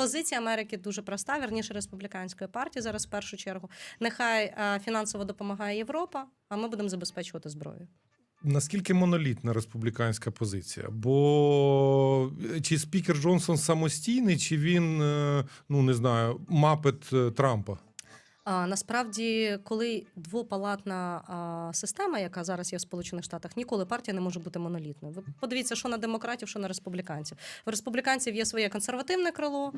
Позиція Америки дуже проста, верніше республіканської партії зараз в першу чергу. Нехай е, фінансово допомагає Європа, а ми будемо забезпечувати зброю. Наскільки монолітна республіканська позиція? Бо е, чи спікер Джонсон самостійний, чи він, е, ну не знаю, мапет Трампа? Насправді, коли двопалатна система, яка зараз є в Сполучених Штатах, ніколи партія не може бути монолітною. Ви подивіться, що на демократів, що на республіканців. В республіканців є своє консервативне крило.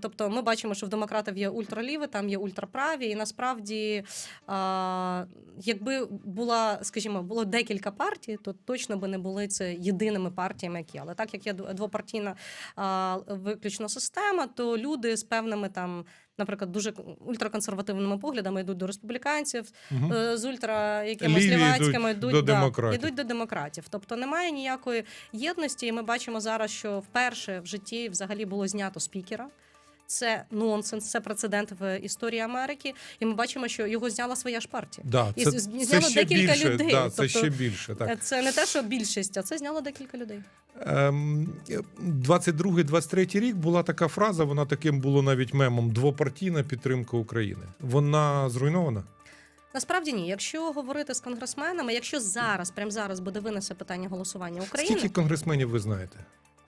Тобто, ми бачимо, що в демократів є ультраліве, там є ультраправі, і насправді, якби була, скажімо, було декілька партій, то точно би не були це єдиними партіями, які. Але так як є двопартійна а, виключно система, то люди з певними там наприклад, дуже ультраконсервативними поглядами йдуть до республіканців, е, з ультра якимось лівацькими йдуть йдуть, до да, демократів. йдуть до демократів. Тобто немає ніякої єдності. І ми бачимо зараз, що вперше в житті взагалі було знято спікера. Це нонсенс, це прецедент в історії Америки. І ми бачимо, що його зняла своя ж партія. Да, І це, з- це зняло ще декілька більше, людей. Да, це Тобто, ще більше. Так. Е, Це не те, що більшість, а це зняло декілька людей. Ем, 22-23 рік була така фраза, вона таким було навіть мемом: двопартійна підтримка України. Вона зруйнована. Насправді ні. Якщо говорити з конгресменами, якщо зараз, прямо зараз буде винесе питання голосування України, Скільки конгресменів ви знаєте?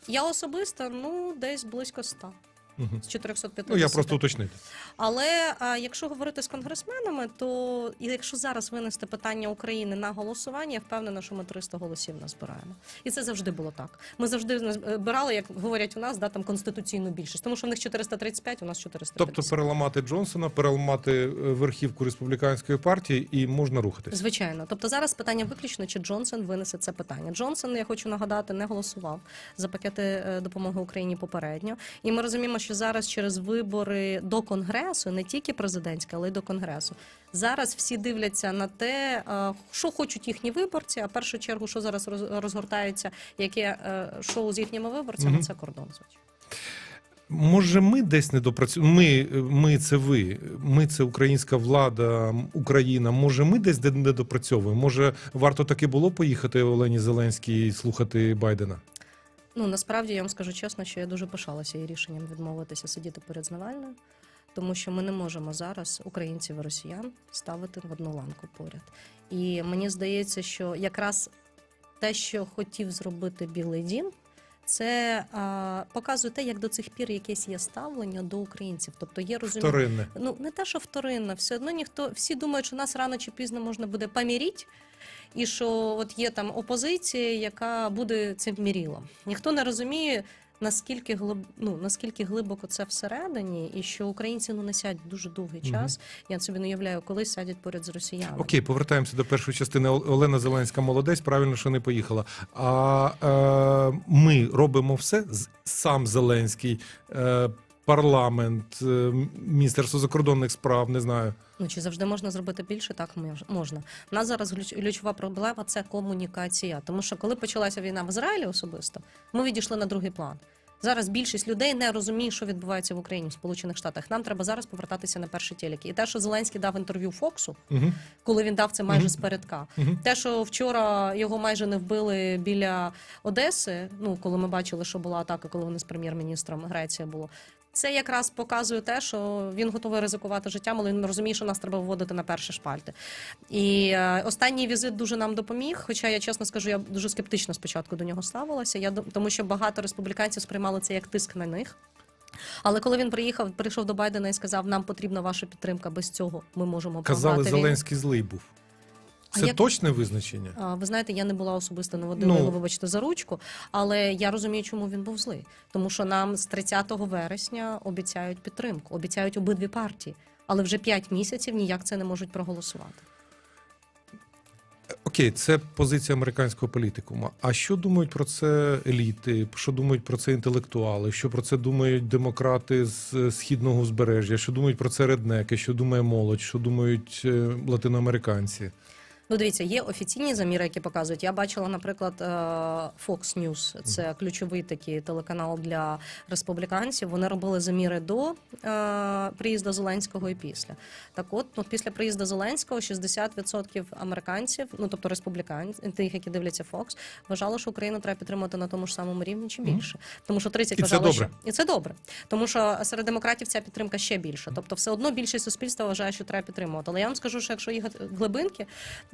я особисто ну десь близько 100 Угу. з 450. Ну я просто уточнити. Але а, якщо говорити з конгресменами, то і якщо зараз винести питання України на голосування, я впевнена, що ми 300 голосів назбираємо. І це завжди було так. Ми завжди збирали, як говорять у нас, да, там конституційну більшість, тому що в них 435, у нас 450. Тобто переламати Джонсона, переламати е, верхівку республіканської партії, і можна рухатись. Звичайно, тобто зараз питання виключно, чи Джонсон винесе це питання. Джонсон, я хочу нагадати, не голосував за пакети е, допомоги Україні попередньо. І ми розуміємо, що зараз через вибори до конгресу, не тільки президентські, але й до конгресу. Зараз всі дивляться на те, е, що хочуть їхні виборці. А в першу чергу, що зараз розгортається, яке е, шоу з їхніми виборцями, Мгм. це кордон. Звичайно. Може, ми десь не допрацюємо. Ми, ми це ви, ми це українська влада, Україна. Може, ми десь де- не допрацьовуємо. Може, варто таки було поїхати Олені Зеленській і слухати Байдена? Ну насправді я вам скажу чесно, що я дуже пишалася її рішенням відмовитися сидіти поряд з Навальною, тому що ми не можемо зараз українців і росіян ставити в одну ланку поряд. І мені здається, що якраз те, що хотів зробити Білий Дім. Це а, показує те, як до цих пір якесь є ставлення до українців. Тобто є розуміння, Вторинне. ну не те, що вторинно, все одно ніхто всі думають, що нас рано чи пізно можна буде поміріть, і що от є там опозиція, яка буде цим мірілом. Ніхто не розуміє. Наскільки глиб... ну, наскільки глибоко це всередині, і що українці ну не сядуть дуже довгий час. Я собі не уявляю, коли сядуть поряд з росіянами. Окей, повертаємося до першої частини. Олена Зеленська молодець, правильно, що не поїхала. А е, ми робимо все сам Зеленський, е, парламент, е, міністерство закордонних справ, не знаю. Ну чи завжди можна зробити більше? Так мож- можна. У нас зараз ключ- ключова проблема це комунікація. Тому що коли почалася війна в Ізраїлі особисто, ми відійшли на другий план. Зараз більшість людей не розуміє, що відбувається в Україні в Сполучених Штатах. Нам треба зараз повертатися на перші телеки. І те, що Зеленський дав інтерв'ю Фоксу, Угу. коли він дав це майже Мгм. з передка. Мгм. Те, що вчора його майже не вбили біля Одеси, ну коли ми бачили, що була атака, коли вони з прем'єр-міністром Греція було. Це якраз показує те, що він готовий ризикувати життям, але він розуміє, що нас треба вводити на перші шпальти. І е, останній візит дуже нам допоміг. Хоча я чесно скажу, я дуже скептично спочатку до нього ставилася. Я тому, що багато республіканців сприймали це як тиск на них. Але коли він приїхав, прийшов до Байдена і сказав, нам потрібна ваша підтримка. Без цього ми можемо Казали. Зеленський злий був. Це як- точне визначення? А, Ви знаєте, я не була особисто водила Ну. вибачте, за ручку, але я розумію, чому він був злий. Тому що нам з 30 вересня обіцяють підтримку, обіцяють обидві партії, але вже 5 місяців ніяк це не можуть проголосувати. Окей, це позиція американського політикума. А що думають про це еліти? Що думають про це інтелектуали? Що про це думають демократи з е, східного узбережжя? Що думають про це реднеки? Що думає молодь? Що думають е, латиноамериканці? Ну, дивіться, є офіційні заміри, які показують. Я бачила, наприклад, е, Fox News, це ключовий такий телеканал для республіканців. Вони робили заміри до е, приїзду Зеленського і після. Так, от ну, після приїзду Зеленського 60% американців, ну тобто республіканців, тих, які дивляться Fox, вважало, що Україну треба підтримати на тому ж самому рівні чи більше. Тому що 30 І це добре. що і це добре. Тому що серед демократів ця підтримка ще більша. Тобто, все одно більшість суспільства вважає, що треба підтримувати. Але я вам скажу, що якщо їхати глибинки,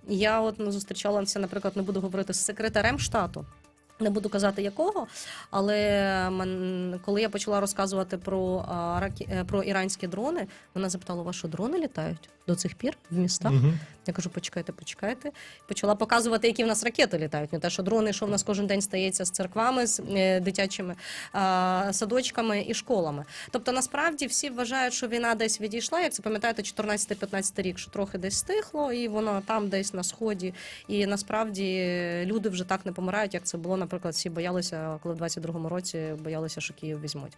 я от ну, зустрічалася, наприклад, не буду говорити з секретарем штату. Не буду казати якого, але коли я почала розказувати про, е, про іранські дрони, вона запитала, вас дрони літають до цих пір в містах? Мгм. Я кажу, почекайте, почекайте. Почала показувати, які в нас ракети літають. Не те, що дрони, що в нас кожен день стається з церквами, з е, дитячими садочками і школами. Тобто, насправді всі вважають, що війна десь відійшла. Як це пам'ятаєте, 14-15 рік, що трохи десь стихло, і воно там десь на сході. І насправді люди вже так не помирають, як це було, наприклад, всі боялися, коли в 22-му році боялися, що Київ візьмуть.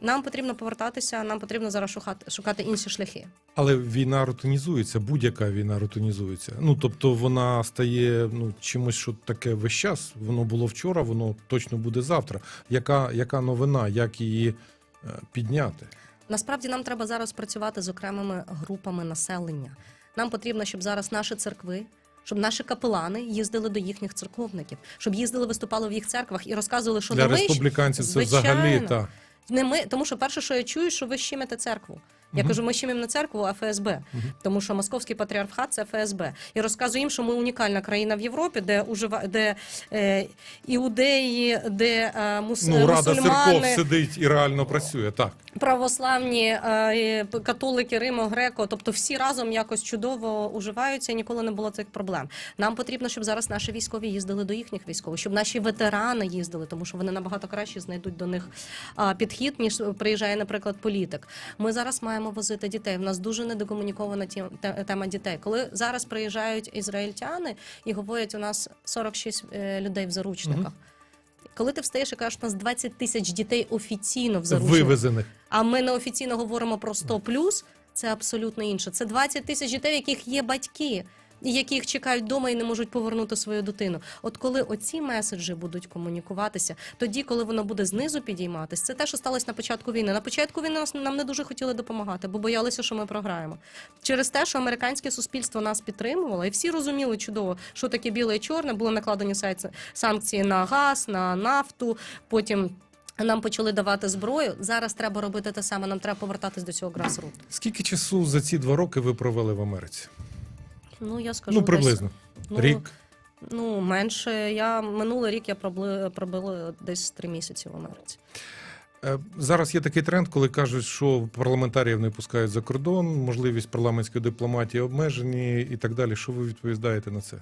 Нам потрібно повертатися, нам потрібно зараз шукати, шукати інші шляхи. Але війна рутинізується, будь-яка війна рутинізується. Ну тобто вона стає ну чимось, що таке весь час. Воно було вчора, воно точно буде завтра. Яка, яка новина, як її е, підняти? Насправді нам треба зараз працювати з окремими групами населення. Нам потрібно, щоб зараз наші церкви. Щоб наші капелани їздили до їхніх церковників, щоб їздили, виступали в їх церквах і розказували, що Для республіканців це взагалі та. Не ми, тому що перше, що я чую, що ви щемите церкву. Я кажу, ми щемимо не церкву, а ФСБ, тому що московський патріархат це ФСБ. І розказую їм, що ми унікальна країна в Європі, де ужива де е, іудеї, де е, мус, ну рада церков сидить і реально працює. Так православні е, католики, Римо, Греко, тобто всі разом якось чудово уживаються, і ніколи не було цих проблем. Нам потрібно, щоб зараз наші військові їздили до їхніх військових, щоб наші ветерани їздили, тому що вони набагато краще знайдуть до них підхід, ніж приїжджає, наприклад, політик. Ми зараз маємо возити дітей. В нас дуже недокомунікована тема дітей. Коли зараз приїжджають ізраїльтяни і говорять, у нас 46 е, людей в заручниках. Коли ти встаєш і кажеш, у нас 20 тисяч дітей офіційно в заручниках, вивезених. а ми неофіційно говоримо про 100 плюс, це абсолютно інше. Це 20 тисяч дітей, в яких є батьки. Які їх чекають вдома і не можуть повернути свою дитину. От коли оці меседжі будуть комунікуватися, тоді, коли воно буде знизу підійматися, це те, що сталося на початку війни. На початку війни нас нам не дуже хотіли допомагати, бо боялися, що ми програємо. Через те, що американське суспільство нас підтримувало, і всі розуміли чудово, що таке біле і чорне, були накладені санкції на газ, на нафту, потім. Нам почали давати зброю. Зараз треба робити те саме. Нам треба повертатись до цього грасрут. Скільки часу за ці два роки ви провели в Америці? Ну я скажу ну приблизно Десь, ну, рік. Ну менше. Я минулий рік я пробли, пробила десь три місяці в Америці. Е, Зараз є такий тренд, коли кажуть, що парламентаріїв не пускають за кордон, можливість парламентської дипломатії обмежені і так далі. Що ви відповідаєте на це?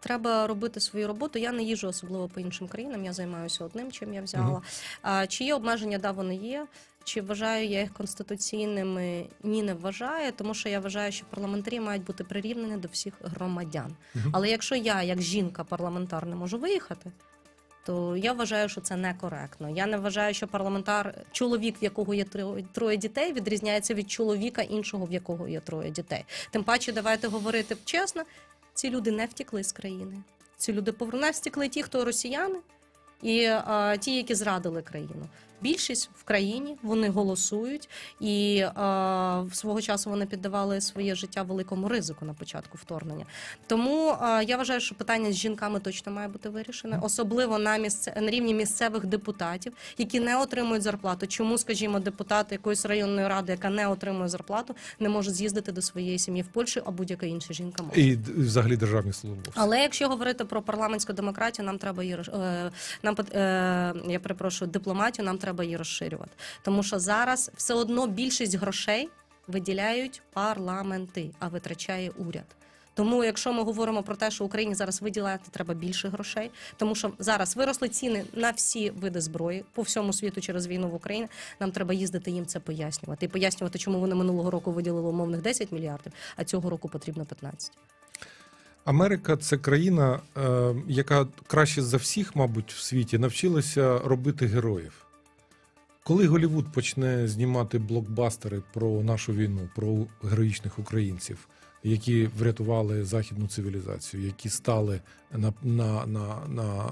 Треба робити свою роботу. Я не їжу особливо по іншим країнам. Я займаюся одним, чим я взяла. А, чи є обмеження? Да, вони є. Чи вважаю я їх конституційними? Ні, не вважаю, тому що я вважаю, що парламентарі мають бути прирівнені до всіх громадян. Мгм. Але якщо я, як жінка, парламентар, не можу виїхати, то я вважаю, що це некоректно. Я не вважаю, що парламентар, чоловік, в якого є троє дітей, відрізняється від чоловіка іншого, в якого є троє дітей. Тим паче, давайте говорити чесно, ці люди не втікли з країни. Ці люди повернули втікли ті, хто росіяни, і а, ті, які зрадили країну. Більшість в країні вони голосують, і в свого часу вони піддавали своє життя великому ризику на початку вторгнення. Тому а, я вважаю, що питання з жінками точно має бути вирішене, особливо на місце на рівні місцевих депутатів, які не отримують зарплату. Чому, скажімо, депутат якоїсь районної ради, яка не отримує зарплату, не може з'їздити до своєї сім'ї в Польщу, а будь-яка інша жінка може. І взагалі державні службовці. Але якщо говорити про парламентську демократію, нам треба її е, нам е, я перепрошую дипломатію, нам треба її розширювати. Тому що зараз все одно більшість грошей виділяють парламенти, а витрачає уряд. Тому, якщо ми говоримо про те, що Україні зараз виділяти треба більше грошей, тому що зараз виросли ціни на всі види зброї по всьому світу через війну в Україні. Нам треба їздити їм це пояснювати і пояснювати, чому вони минулого року виділили умовних 10 мільярдів, а цього року потрібно 15. Америка це країна, е, яка краще за всіх, мабуть, в світі навчилася робити героїв. Коли Голівуд почне знімати блокбастери про нашу війну, про героїчних українців, які врятували західну цивілізацію, які стали на, на, на, на,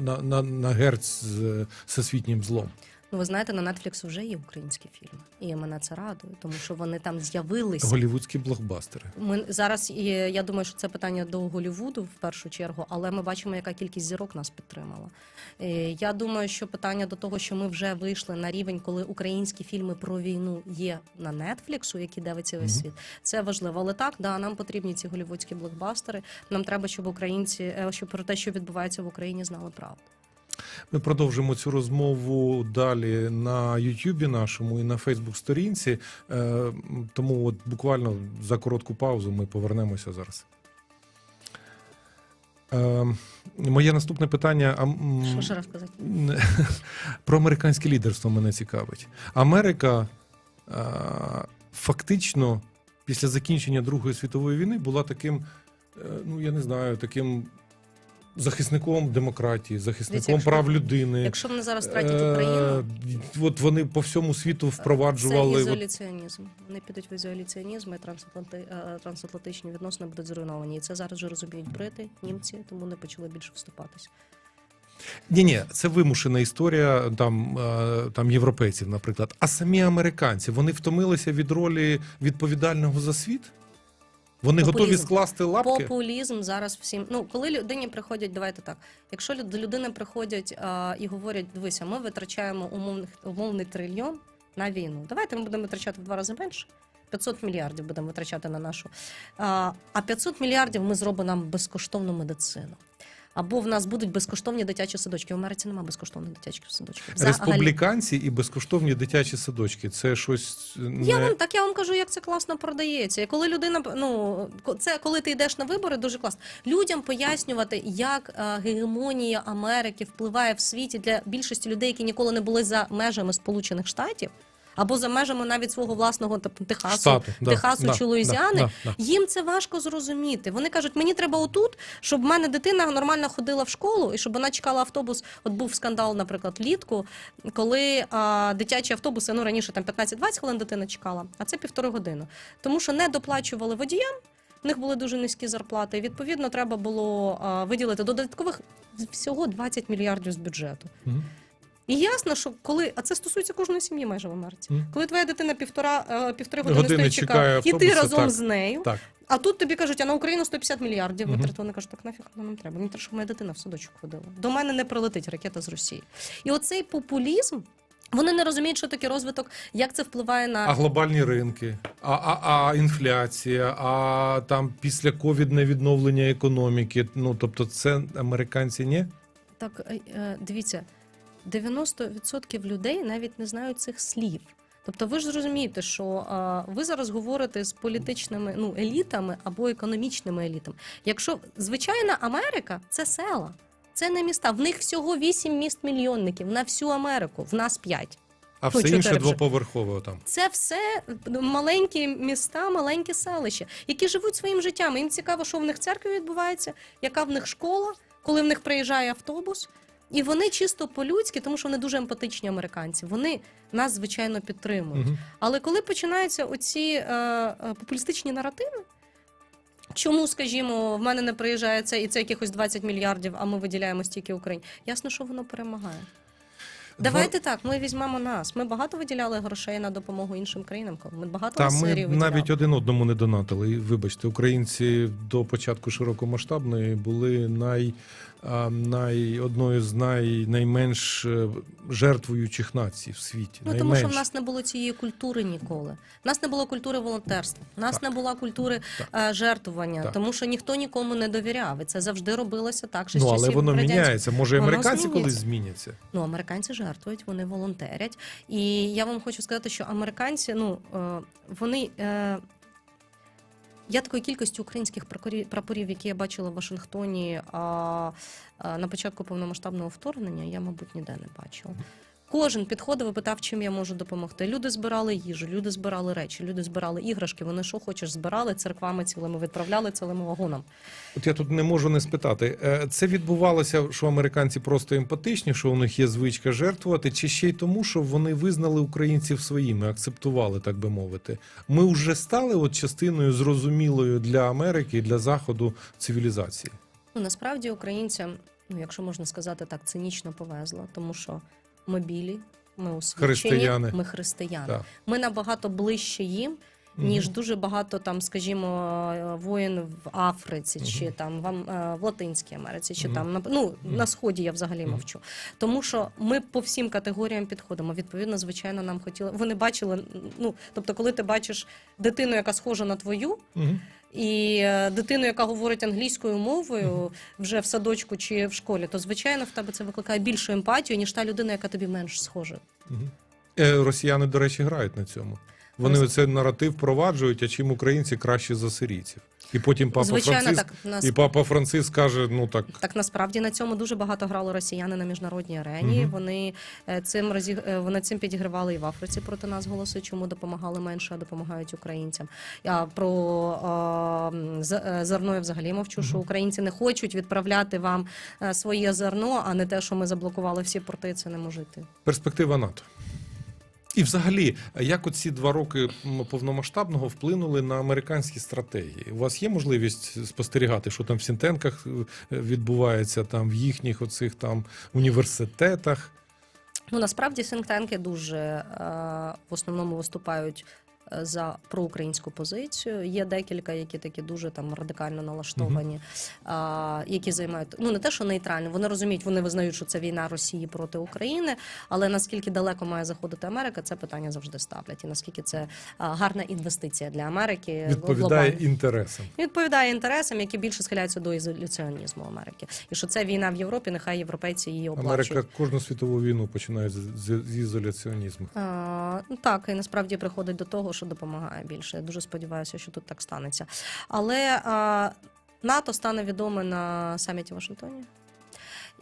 на, на, на герць з всесвітнім злом. Ну, ви знаєте, на Netflix вже є українські фільми, і мене це радує, тому що вони там з'явилися. Голівудські блокбастери. Ми зараз і я думаю, що це питання до Голівуду в першу чергу, але ми бачимо, яка кількість зірок нас підтримала. Е, Я думаю, що питання до того, що ми вже вийшли на рівень, коли українські фільми про війну є на Нетфліксу, які дивиться весь Мгм. світ. Це важливо. Але так, да, нам потрібні ці голівудські блокбастери. Нам треба, щоб українці, е, щоб про те, що відбувається в Україні, знали правду. Ми продовжимо цю розмову далі на Ютубі нашому і на Фейсбук-сторінці. Е, Тому от буквально за коротку паузу ми повернемося зараз. Е, Моє наступне питання. а, Що ще раз казати? Про американське лідерство мене цікавить. Америка е, фактично після закінчення Другої світової війни була таким, ну я не знаю, таким захисником демократії, захисником якщо- прав людини. Якщо вони зараз тратять Е, Україну, От вони по всьому світу впроваджували. Це от- ізоляціонізм. Вони підуть в ізоляціонізм, і трансатланти... е, трансатлантичні відносини будуть зруйновані. І це зараз вже розуміють брити, німці, тому не почали більше вступатись. Ні, ні, це вимушена історія там, е, там європейців, наприклад. А самі американці вони втомилися від ролі відповідального за світ. Вони готові скласти лапки. Популізм зараз всім. Ну, коли людині приходять, давайте так. Якщо до людини приходять а, і говорять, дивися, ми витрачаємо умовних, умовний трильйон на війну. Давайте ми будемо витрачати в два рази менше. 500 мільярдів будемо витрачати на нашу. А, а 500 мільярдів ми зробимо нам безкоштовну медицину. Або в нас будуть безкоштовні дитячі садочки. В Америці немає безкоштовних дитячих садочків. Взагалі. Республіканці і безкоштовні дитячі садочки. Це щось не Я вам так я вам кажу, як це класно продається. І коли людина ну це коли ти йдеш на вибори, дуже класно. Людям пояснювати, як е, гегемонія Америки впливає в світі для більшості людей, які ніколи не були за межами Сполучених Штатів. Або за межами навіть свого власного тобто, Техасу, штату. Да, Техасу да, чи Луїзіани, да, да, да. їм це важко зрозуміти. Вони кажуть, мені треба отут, щоб в мене дитина нормально ходила в школу, і щоб вона чекала автобус. От був скандал, наприклад, влітку, коли а, дитячі автобуси, ну раніше там 15-20 хвилин дитина чекала, а це півтори години. Тому що не доплачували водіям. В них були дуже низькі зарплати. І відповідно треба було а, виділити додаткових всього 20 мільярдів з бюджету. Мгм. І ясно, що коли, а це стосується кожної сім'ї майже в Америці. Мгм. Коли твоя дитина півтора е, півтори години, Години стоїть чекає і ти разом так. з нею. Так. А тут тобі кажуть, а на Україну 150 мільярдів витратили. Вони кажуть, так нафіг воно нам треба. Мені треба, щоб моя дитина в садочок ходила. До мене не прилетить ракета з Росії. І оцей популізм. Вони не розуміють, що таке розвиток, як це впливає на А глобальні ринки, а, а, а інфляція, а там після ковідне відновлення економіки. Ну тобто, це американці ні? так. е, е, Дивіться, 90% людей навіть не знають цих слів. Тобто, ви ж зрозумієте, що а, ви зараз говорите з політичними ну елітами або економічними елітами. Якщо звичайна Америка це села, це не міста. В них всього 8 міст мільйонників на всю Америку. В нас 5. А Ну, все інше двоповерхове там. Це все маленькі міста, маленькі селища, які живуть своїм життям. Їм цікаво, що в них церкві відбувається, яка в них школа, коли в них приїжджає автобус. І вони чисто по-людськи, тому що вони дуже емпатичні американці. Вони нас звичайно підтримують. Угу. Але коли починаються оці е, е, популістичні наративи, чому, скажімо, в мене не приїжджає це і це якихось 20 мільярдів, а ми виділяємо стільки Україні, ясно, що воно перемагає. Давайте так, ми візьмемо нас. Ми багато виділяли грошей на допомогу іншим країнам. Ми багато Та ми виділяли. навіть один одному не донатили. Вибачте, українці до початку широкомасштабної були най, най одною з най, найменш е, жертвуючих націй в світі. Ну тому що в нас не було цієї культури ніколи. В нас не було культури волонтерства. В нас Так. не було культури е, жертвування, Так. тому що ніхто нікому не довіряв. І це завжди робилося так. З Ну, але воно радянського- міняється. Може, американці колись зміняться. Ну, американці жертвують, вони волонтерять. І я вам хочу сказати, що американці, ну е, вони. Я такої кількості українських прапорів, які я бачила в Вашингтоні а, а, на початку повномасштабного вторгнення, я, мабуть, ніде не бачила. Кожен підходив і питав, чим я можу допомогти. Люди збирали їжу, люди збирали речі, люди збирали іграшки. Вони що хочеш збирали церквами цілими, відправляли цілими вагонами. От я тут не можу не спитати. е, Це відбувалося, що американці просто емпатичні, що у них є звичка жертвувати, чи ще й тому, що вони визнали українців своїми, акцептували, так би мовити. Ми вже стали от частиною зрозумілою для Америки і для Заходу цивілізації. Ну насправді українцям, ну якщо можна сказати так, цинічно повезло, тому що ми білі, ми освічені, Християни. ми християни. Так. Ми набагато ближче їм. Ніж дуже багато там, скажімо, е, воїн в Африці, чи там в, е, в Латинській Америці, чи там на ну на сході я взагалі мовчу. Тому що ми по всім категоріям підходимо. Відповідно, звичайно, нам хотіли. Вони бачили. Ну тобто, коли ти бачиш дитину, яка схожа на твою, і е, дитину, яка говорить англійською мовою вже в садочку чи в школі, то звичайно в тебе це викликає більшу емпатію, ніж та людина, яка тобі менш схожа. Росіяни, до речі, грають на цьому. Вони оцей наратив впроваджують, а чим українці краще за сирійців. І потім папа звичайно, Франциск так нас і папа Франциск каже: ну так. так насправді на цьому дуже багато грали росіяни на міжнародній арені. Мгм. Вони цим разі е, вони цим підігривали і в Африці проти нас голоси, чому допомагали менше, а допомагають українцям. А про з- е, зерно я взагалі мовчу, що українці не хочуть відправляти вам своє зерно, а не те, що ми заблокували всі порти. Це не може йти. Перспектива НАТО. І взагалі, як оці два роки повномасштабного вплинули на американські стратегії? У вас є можливість спостерігати, що там в Сінтенках е, відбувається, там в їхніх оцих там університетах? Ну насправді синктенки дуже е, в основному виступають за проукраїнську позицію. Є декілька, які такі дуже там радикально налаштовані, а, які займають ну не те, що нейтрально. Вони розуміють, вони визнають, що це війна Росії проти України. Але наскільки далеко має заходити Америка, це питання завжди ставлять. І наскільки це а, гарна інвестиція для Америки Відповідає глобально. інтересам. відповідає інтересам, які більше схиляються до ізоляціонізму Америки. І що це війна в Європі, нехай європейці її оплачують. Америка кожну світову війну починає з, з, з ізоляціонізму. А, так, і насправді приходить до того, що допомагає більше. Я дуже сподіваюся, що тут так станеться. Але а, НАТО стане відоме на саміті в Вашингтоні.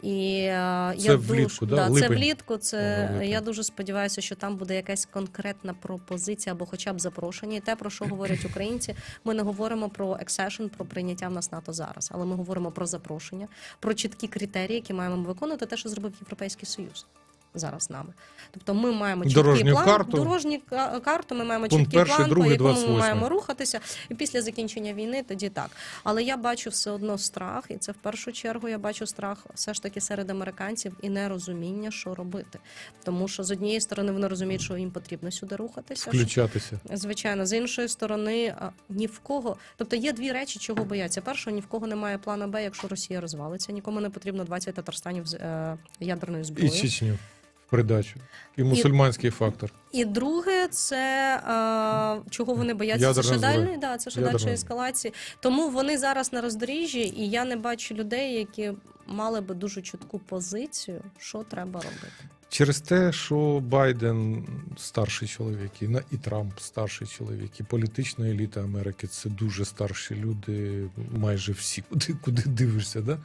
І Це я влітку, дуже, да? це влітку. Це липень. я дуже сподіваюся, що там буде якась конкретна пропозиція або хоча б запрошення. І те, про що говорять українці, ми не говоримо про ексешн, про прийняття в нас НАТО зараз, але ми говоримо про запрошення, про чіткі критерії, які маємо виконувати, те, що зробив Європейський Союз. Зараз з нами. Тобто ми маємо чіткий Дорожню план, карту. дорожню ка- карту, ми маємо Пункт чіткий перший, план, другий, по якому 28. ми маємо рухатися. І після закінчення війни тоді так. Але я бачу все одно страх, і це в першу чергу я бачу страх все ж таки серед американців і нерозуміння, що робити. Тому що з однієї сторони вони розуміють, що їм потрібно сюди рухатися. що- Включатися. Звичайно, з іншої сторони, ні в кого. Тобто є дві речі, чого бояться. Перше, ні в кого немає плану Б, якщо Росія розвалиться. Нікому не потрібно 20 татарстанів з е, ядерною І. Чечню в придачу. І мусульманський фактор. І друге, це е, чого вони бояться, це ще далі, да, це ще Ядерна ескалації. Тому вони зараз на роздоріжжі, і я не бачу людей, які мали би дуже чітку позицію, що треба робити. Через те, що Байден старший чоловік, і, на- і Трамп старший чоловік, і політична еліта Америки це дуже старші люди, майже всі, куди, куди дивишся. Да?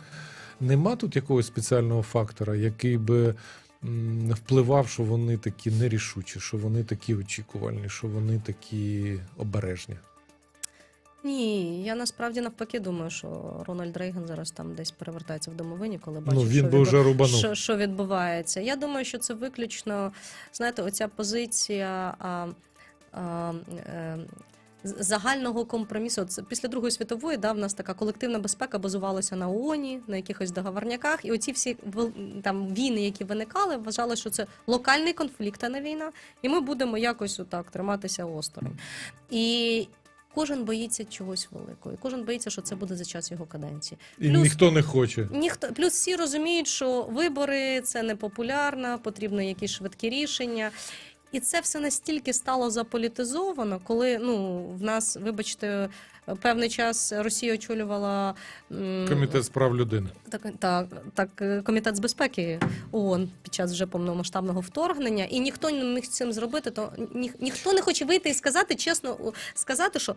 Нема тут якогось спеціального фактора, який би впливав, що вони такі нерішучі, що вони такі очікувальні, що вони такі обережні. Ні, я насправді навпаки думаю, що Рональд Рейган зараз там десь перевертається в домовині, коли бачить, ну, він що, би відбу- вже що, що відбувається. Я думаю, що це виключно, знаєте, оця позиція. А, а, е, Загального компромісу От після Другої світової да, в нас така колективна безпека базувалася на ООНі, на якихось договорняках, і оці всі там війни, які виникали, вважали, що це локальний конфлікт, а не війна, і ми будемо якось отак триматися осторонь. І кожен боїться чогось великого, і кожен боїться, що це буде за час його каденції. І Плюс- ніхто не хоче. Ніхто плюс всі розуміють, що вибори це не популярно, потрібно якісь швидкі рішення. І це все настільки стало заполітизовано, коли ну в нас, вибачте, певний час Росія очолювала Комітет з прав людини. так, так, так, комітет з безпеки ООН під час вже повномасштабного вторгнення, і ніхто не міг цим зробити. То ні, ніхто не хоче вийти і сказати чесно, сказати, що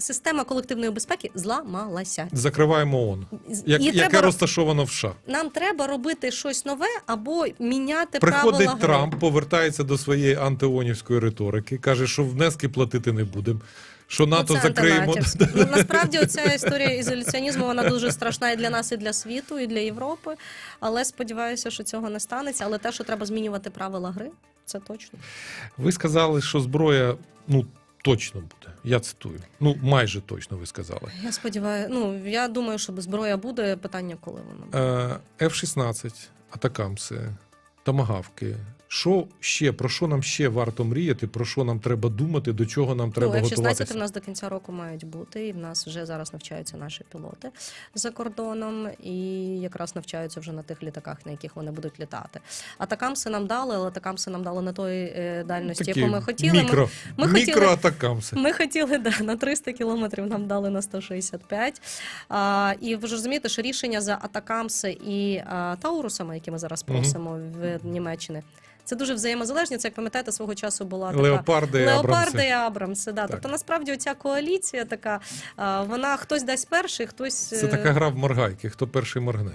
система колективної безпеки зламалася. Закриваємо ООН, як, яке треба, розташовано в США. нам треба робити щось нове або міняти Приходить правила гри. Трамп, повертається до своєї антионівської риторики, каже, що внески платити не будемо. Що НАТО Ну, закриємо. Ну, насправді оця історія ізоляціонізму вона дуже страшна і для нас, і для світу, і для Європи. Але сподіваюся, що цього не станеться. Але те, що треба змінювати правила гри, це точно. Ви сказали, що зброя ну точно буде. Я цитую. Ну майже точно ви сказали. Я сподіваюся, ну я думаю, що зброя буде. Питання, коли вона. Е, F-16, Атакамси, Томагавки. Що ще про що нам ще варто мріяти? Про що нам треба думати? До чого нам треба ну, F-16 готуватися? в нас до кінця року мають бути, і в нас вже зараз навчаються наші пілоти за кордоном, і якраз навчаються вже на тих літаках, на яких вони будуть літати. Атакамси нам дали, але атакамси нам дали не тої е, дальності, Такі яку ми хотіли. Ми- Мікро, ми хотіли- мікроатакамси. Ми хотіли да, на 300 кілометрів, нам дали на 165. А, і ви ж розумієте, що рішення за Атакамси і а, Таурусами, які ми зараз просимо в Німеччини, це дуже взаємозалежні. Це як пам'ятаєте, свого часу була така Леопарди, Леопарди і Абрамси. Да. Так. Тобто насправді оця коаліція така, вона хтось дасть перший, хтось Це е, така гра в моргайки. Хто перший моргне?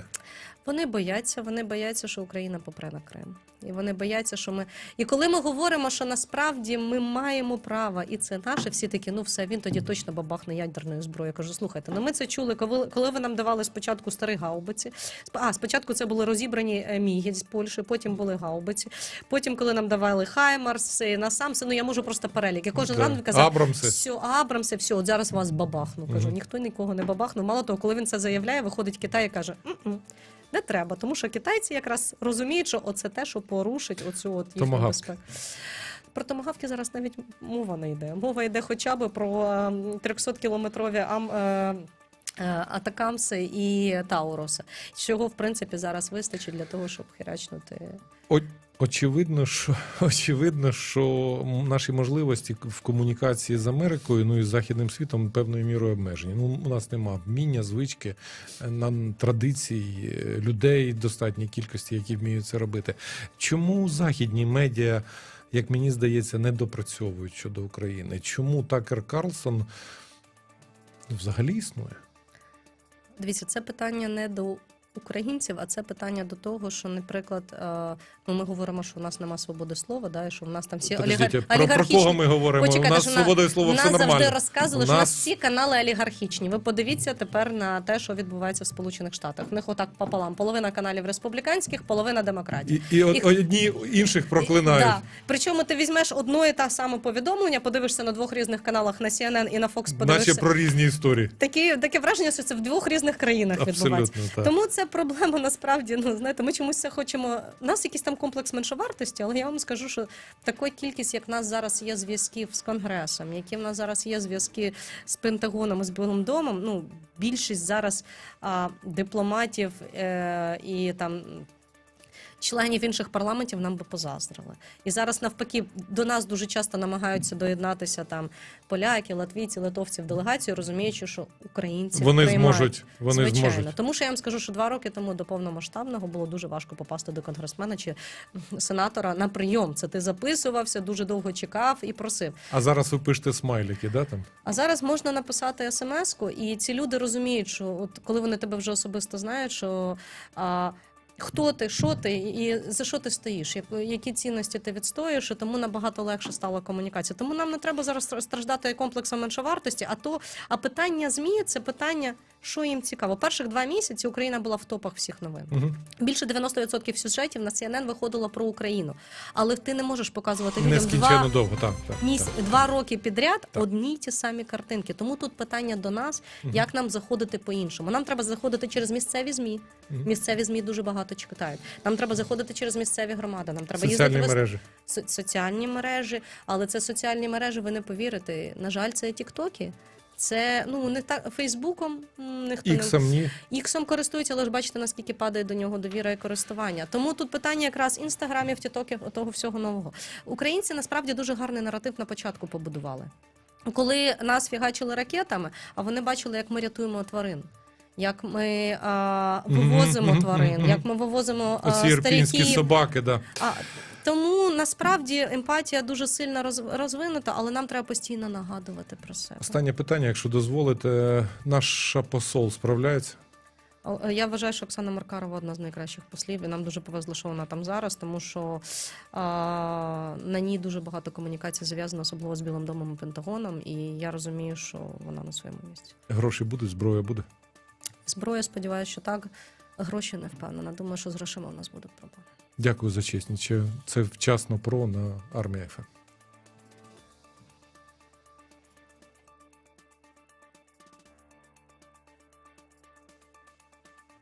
Вони бояться, вони бояться, що Україна попре на Крим. І вони бояться, що ми. І коли ми говоримо, що насправді ми маємо право, і це наше, всі такі, ну все, він тоді точно бабахне ядерною зброєю. Я кажу, слухайте, ну ми це чули, коли, коли ви нам давали спочатку старі гаубиці. А, спочатку це були розібрані е, міги з Польщі, потім були гаубиці. Потім, коли нам давали Хаймарс, насамси, ну я можу просто перелік. Я кожен ранок казав, Абрамси. все, Абрамси, все, от зараз вас бабахну. Кажу, ніхто нікого не бабахнув. Мало того, коли він це заявляє, виходить Китай і каже: «М-м, не треба, тому що китайці якраз розуміють, що оце те, що порушить оцю от їхню Томагавки. безпеку. Про томагавки зараз навіть мова не йде. Мова йде хоча б про 300-кілометрові ам. е, е, Атакамси і Тауроса, чого в принципі зараз вистачить для того, щоб херачнути О- Очевидно, що очевидно, що наші можливості в комунікації з Америкою, ну і з західним світом певною мірою обмежені. Ну у нас нема вміння, звички, е, нам традицій, е, людей достатньої кількості, які вміють це робити. Чому західні медіа, як мені здається, не допрацьовують щодо України? Чому Такер Карлсон взагалі існує? Дивіться, це питання не до українців, а це питання до того, що, наприклад, е, ну, ми говоримо, що у нас нема свободи слова, да, і що в нас там всі Подождіть, олігар... про, про кого ми говоримо? Почекайте, у нас на- слова все нормально. завжди розказували, що у нас всі канали олігархічні. Ви подивіться тепер на те, що відбувається в Сполучених Штатах. В них отак пополам. Половина каналів республіканських, половина демократів. І, і Їх- одні інших проклинають. Да. Причому ти візьмеш одно і те саме повідомлення, подивишся на двох різних каналах на CNN і на Fox, подивишся. Наче про різні історії. Такі, таке враження, що це в двох різних країнах відбувається. Так. Тому це проблема насправді. Ну знаєте, ми чомусь хочемо. У нас якийсь там комплекс меншовартості, але я вам скажу, що такої кількість, як в нас зараз є зв'язків з конгресом, які в нас зараз є зв'язки з Пентагоном і з Білим домом. Ну більшість зараз а, дипломатів е, і там. Членів інших парламентів нам би позаздрили. І зараз навпаки до нас дуже часто намагаються доєднатися там поляки, латвійці, литовці в делегацію, розуміючи, що українці Вони приймають. зможуть. Вони Звичайно, зможуть. тому що я вам скажу, що два роки тому до повномасштабного було дуже важко попасти до конгресмена чи сенатора на прийом. Це ти записувався, дуже довго чекав і просив. А зараз ви пишете смайлики, да там? А зараз можна написати смс-ку, і ці люди розуміють, що от коли вони тебе вже особисто знають, що а, хто ти, що ти і за що ти стоїш, як- які цінності ти відстоюєш, і тому набагато легше стала комунікація. Тому нам не треба зараз страждати комплексом меншовартості. А то а питання змі це питання, що їм цікаво. Перших два місяці Україна була в топах всіх новин. Угу. Більше 90% сюжетів на CNN виходило про Україну, але ти не можеш показувати людям два довго, так. так, Міс так. два роки підряд Так. одні й ті самі картинки. Тому тут питання до нас, Мгм. як нам заходити по-іншому. Нам треба заходити через місцеві змі. Мгм. Місцеві змі дуже багато читають. Нам треба заходити через місцеві громади. Нам треба Соціальні їздити мережі. со- соціальні мережі, але це соціальні мережі. Ви не повірите. На жаль, це тіктоки. Це ну не так Фейсбуком ніхто не Іксом ні. Іксом користуються, але ж бачите, наскільки падає до нього довіра і користування. Тому тут питання якраз інстаграмів, тітоків, того всього нового. Українці насправді дуже гарний наратив на початку побудували. Коли нас фігачили ракетами, а вони бачили, як ми рятуємо тварин. Як ми а, вивозимо мгм, тварин, мгм. як ми вивозимо а, Оці ірпінські собаки, да. А, Тому насправді емпатія дуже сильно роз- розвинута, але нам треба постійно нагадувати про себе. Останнє питання, якщо дозволите, наш посол справляється? Я вважаю, що Оксана Маркарова одна з найкращих послів, і нам дуже повезло, що вона там зараз, тому що а, на ній дуже багато комунікацій зав'язано, особливо з Білим домом і Пентагоном. І я розумію, що вона на своєму місці. Гроші будуть, зброя буде. Зброя, сподіваюся, що так. Гроші не впевнена. Думаю, що з грошима у нас будуть проблеми. Дякую за чесність. Це вчасно про на армія ФМ.